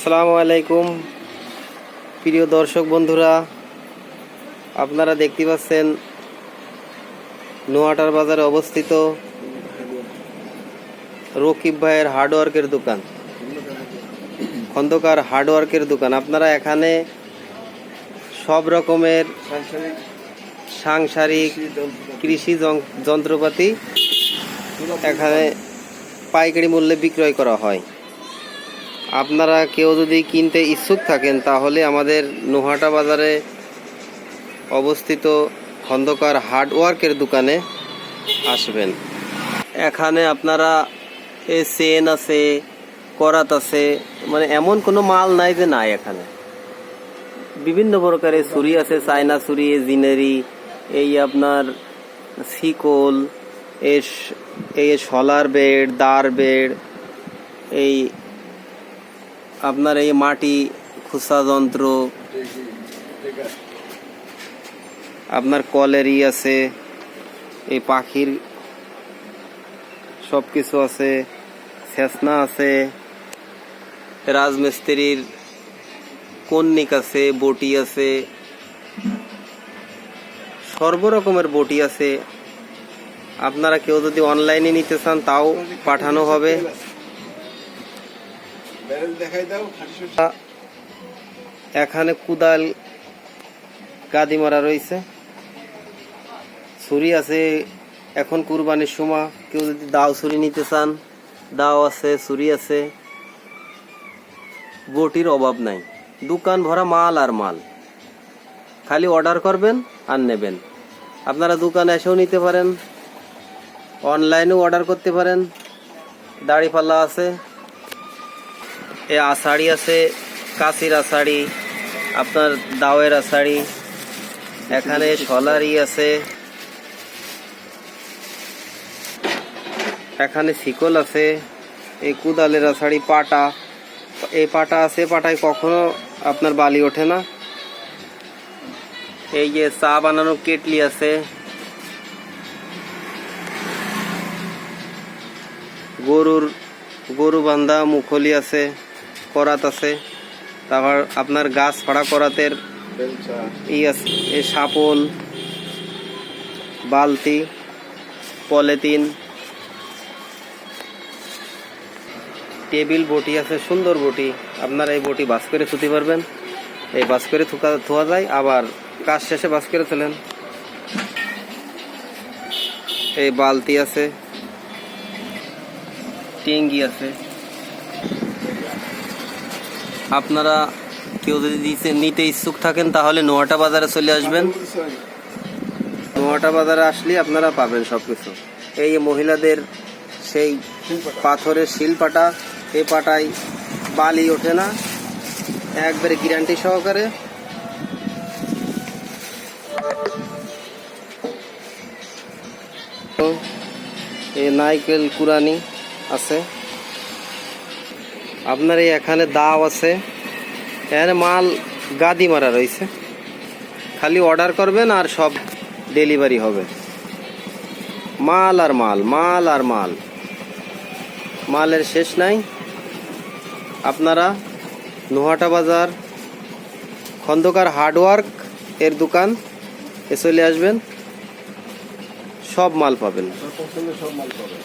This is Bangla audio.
আসসালামু আলাইকুম। প্রিয় দর্শক বন্ধুরা, আপনারা দেখতে পাচ্ছেন নোয়াটার বাজারে অবস্থিত রকিব ভাইয়ের হার্ডওয়ার্কের দোকান, খন্দকার হার্ডওয়ার্কের দোকান। আপনারা এখানে সব রকমের সাংসারিক কৃষি যন- যন্ত্রপাতি এখানে পাইকারি মূল্যে বিক্রয় করা হয়। আপনারা কেউ যদি কিনতে ইচ্ছুক থাকেন, তাহলে আমাদের নোহাটা বাজারে অবস্থিত খন্দকার হার্ডওয়ার্কের দোকানে আসবেন। এখানে আপনারা এ চেন আছে, করাত আছে মানে এমন কোনো মাল নাই যে নাই এখানে। বিভিন্ন প্রকারের ছুরি আছে, চায়না ছুরি, জিনারি, এই আপনার শিকল এ স- এই শলার বেড, দার বেড, এই আপনার এই মাটি খুসা যন্ত্র, আপনার কলেরই আছে, এই পাখির সব কিছু আছে, শেষনা আছে, রাজমিস্ত্রির কন্নিক আছে, বটি আছে সর্বরকমের বটি আছে। আপনারা কেউ যদি অনলাইনে নিতে চান, তাও পাঠানো হবে। এখানে কুদাল গাদি মারা রয়েছে। ছুরি আছে, এখন কুরবানির সময়। কেউ যদি দাও ছুরি নিতে চান, দাও আছে, ছুরি আছে। বটির অভাব নাই। দোকান ভরা মাল আর মাল। খালি অর্ডার করবেন আর নেবেন। আপনারা দোকানে এসেও নিতে পারেন। অনলাইনেও অর্ডার করতে পারেন। দাড়ি পাল্লা আছে। এ আষাঢ়ি আছে, কাশির আষাঢ়ি, আপনার দাওয়ের আষাঢ়ি, এখানে সলারি আছে, এখানে শিকল আছে, এই কুদালের আষাঢ়ি পাটা, এই পাটা আছে, পাটায় কখনো আপনার বালি ওঠে না। এই যে চা বানানো কেটলি আছে। গরুর, গরু বান্ধা মুখলি আছে। করাত আছে। তারপর আপনার গাছ ফাড়া করাতের ই আছে এই সাপল বালতি, পলিথিন, টেবিল বটি আছে, সুন্দর বটি। আপনারা এই বটি বাস করে থুতে পারবেন। এই বাস করে থুকা ধোয়া যায়, আবার কাজ শেষে বাস করে তোলেন। এই বালতি আছে, টেঙ্গি আছে। আপনারা কেউ যদি নিতে ইচ্ছুক থাকেন, তাহলে নোয়াটা বাজারে চলে আসবেন। নোয়াটা বাজারে আসলে আপনারা পাবেন সব কিছু এই মহিলাদের সেই পাথরের শিলপাটা এ পাটায় বালি ওঠে না। একবারে গ্যারান্টি সহকারে। এই নাইকেল কুরানি আছে। আপনার এই এখানে দাও আছে। এখানে মাল গাদি মারা রয়েছে। খালি অর্ডার করবেন আর সব ডেলিভারি হবে। মাল আর মাল মাল আর মাল। মালের শেষ নাই। আপনারা নোহাটা বাজার, খন্দকার হার্ডওয়ার্ক এর দোকান এ চলে আসবেন। সব মাল পাবেন। সব মাল পাবে